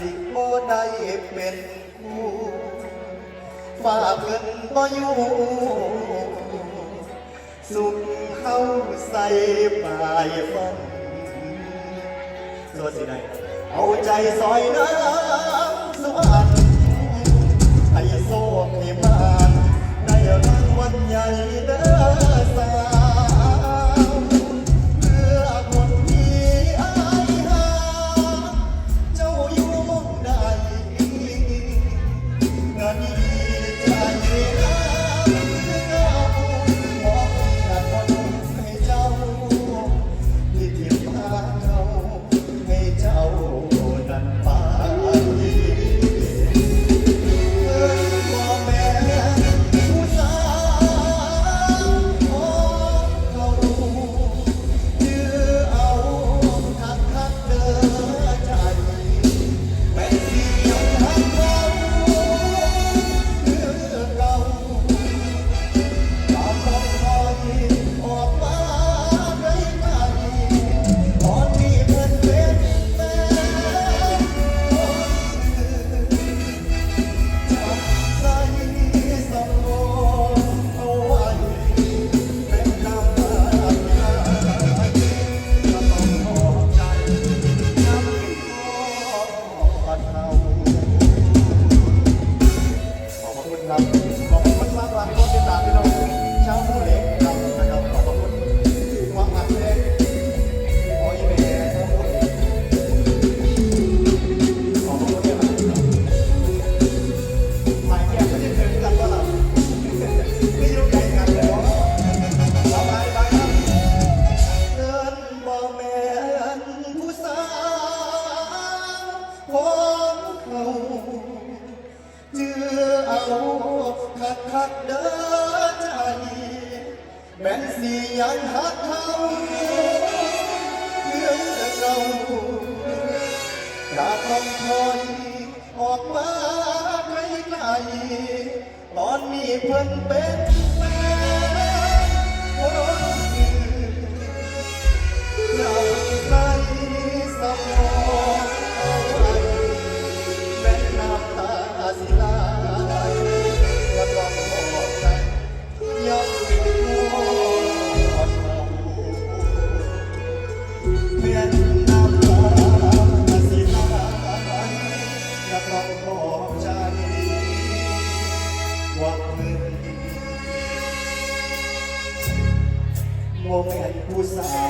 สิบ่ได้เป็นคู่ฝ่าเพิ่นบ่อยู่สุขเข้าใส่ปลายฟันสวัสดีได้เอาใจซอยน้ำสวรรค์ให้โซ่ให้มานได้รางวัลใหญ่เด้อ คักคักเด้อใจแม่นสียันหักเขาเรื่องเราอย่าทำทอยออกมาไกลไกลตอนมีเพิ่นเป็น ของฉัวังินมเมนต์ทาว